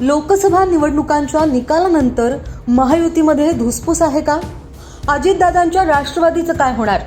लोकसभा निवडणुकांच्या निकालानंतर महायुतीमध्ये धुसफूस आहे का? अजितदादांच्या राष्ट्रवादीचं काय होणार?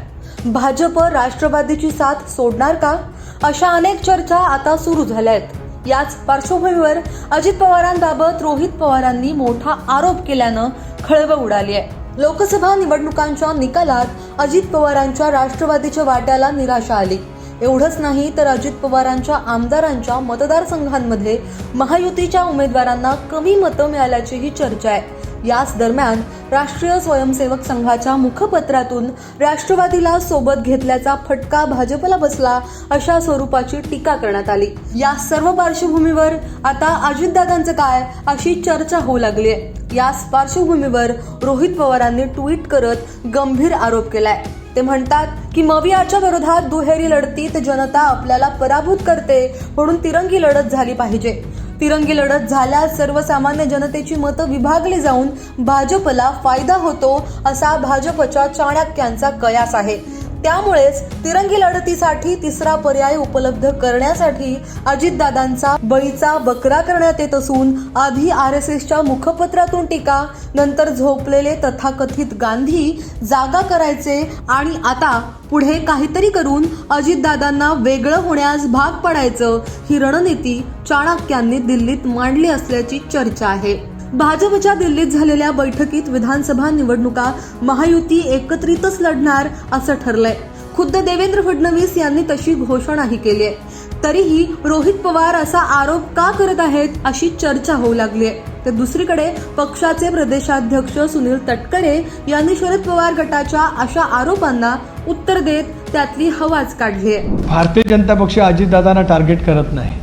भाजप राष्ट्रवादीची साथ सोडणार का? अशा अनेक चर्चा आता सुरू झाल्या आहेत याच पार्श्वभूमीवर अजित पवारांबाबत रोहित पवारांनी मोठा आरोप केल्यानं खळबळ उडाली आहे. लोकसभा निवडणुकांच्या निकालात अजित पवारांच्या राष्ट्रवादीच्या वाट्याला निराशा आली. एवढंच नाही तर अजित पवारांच्या आमदारांच्या मतदारसंघांमध्ये महायुतीच्या उमेदवारांना कमी मतं मिळाल्याचीही चर्चा आहे. याच दरम्यान राष्ट्रीय स्वयंसेवक संघाच्या मुखपत्रातून राष्ट्रवादीला सोबत घेतल्याचा फटका भाजपला बसला अशा स्वरूपाची टीका करण्यात आली. या सर्व पार्श्वभूमीवर आता अजितदादांचं काय अशी चर्चा होऊ लागली आहे. याच पार्श्वभूमीवर रोहित पवारांनी ट्विट करत गंभीर आरोप केलाय. ते म्हणतात की मवियाच्या विरोधात दुहेरी लढतीत जनता आपल्याला पराभूत करते म्हणून तिरंगी लढत झाली पाहिजे. तिरंगी लढत झाल्यास सर्वसामान्य जनतेची मतं विभागली जाऊन भाजपला फायदा होतो असा भाजपच्या चाणक्यांचा कयास आहे. त्यामुळेच तिरंगी लढतीसाठी तिसरा पर्याय उपलब्ध करण्यासाठी अजितदादांचा बळीचा बकरा करण्यात येत असून आधी आर एस एसच्या मुखपत्रातून टीका नंतर झोपलेले तथाकथित गांधी जागा करायचे आणि आता पुढे काहीतरी करून अजितदादांना वेगळं होण्यास भाग पडायचं ही रणनीती चाणक्यांनी दिल्लीत मांडली असल्याची चर्चा आहे. भाजपच्या दिल्लीत झालेल्या बैठकीत विधानसभा निवडणुका महायुती एकत्रितच लढणार असं ठरलंय. खुद्द देवेंद्र फडणवीस यांनी तशी घोषणाही केली आहे. तरीही रोहित पवार असा आरोप का करत आहेत अशी चर्चा होऊ लागली आहे. तर दुसरीकडे पक्षाचे प्रदेशाध्यक्ष सुनील तटकरे यांनी शरद पवार गटाच्या अशा आरोपांना उत्तर देत त्यातली हवाच काढली आहे. भारतीय जनता पक्ष अजितदादांना टार्गेट करत नाही.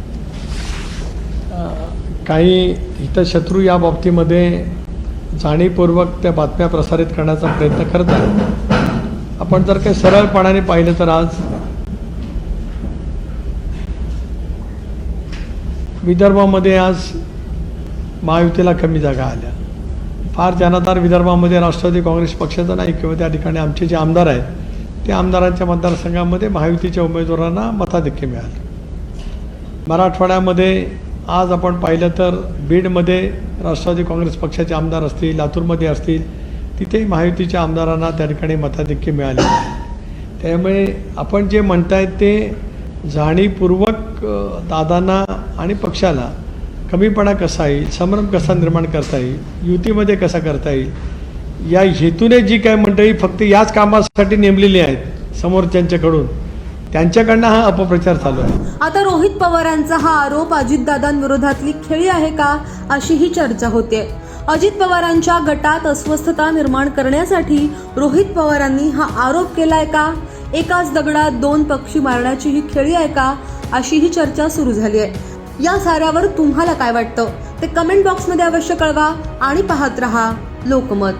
काही हितशत्रू या बाबतीमध्ये जाणीवपूर्वक त्या बातम्या प्रसारित करण्याचा प्रयत्न करत आहेत. आपण जर काही सरळपणाने पाहिलं तर आज विदर्भामध्ये आज महायुतीला कमी जागा आल्या. फार जनाधार विदर्भामध्ये राष्ट्रवादी काँग्रेस पक्षाचा नाही किंवा त्या ठिकाणी आमचे जे आमदार आहेत त्या आमदारांच्या मतदारसंघामध्ये महायुतीच्या उमेदवारांना मताधिक्य मिळालं. मराठवाड्यामध्ये आज आपण पाहिलं तर बीडमध्ये राष्ट्रवादी काँग्रेस पक्षाचे आमदार असतील लातूरमध्ये असतील तिथेही महायुतीच्या आमदारांना त्या ठिकाणी मताधिक्य मिळाले. त्यामुळे आपण जे म्हणतायत ते जाणीवपूर्वक दादांना आणि पक्षाला कमीपणा कसा येईल संभ्रम कसा निर्माण करता येईल युतीमध्ये कसा करता येईल या हेतूने जी काय मंडळी फक्त याच कामासाठी नेमलेली आहेत समोरच्यांच्याकडून. त्यांच्याकडनं हा अपप्रचार चालू आहे. आता रोहित पवारांचा हा आरोप अजितदादांविरोधातली खेळी आहे का अशी ही चर्चा होते. अजित पवारांच्या गटात अस्वस्थता निर्माण करण्यासाठी रोहित पवारांनी हा आरोप केलाय का? एकाच दगडात दोन पक्षी मारण्याची ही खेळी आहे का? अशी ही चर्चा सुरू झाली आहे. या साऱ्यावर तुम्हाला काय वाटतं? ते कमेंट बॉक्समध्ये अवश्य कळवा आणि पाहत रहा लोकमत.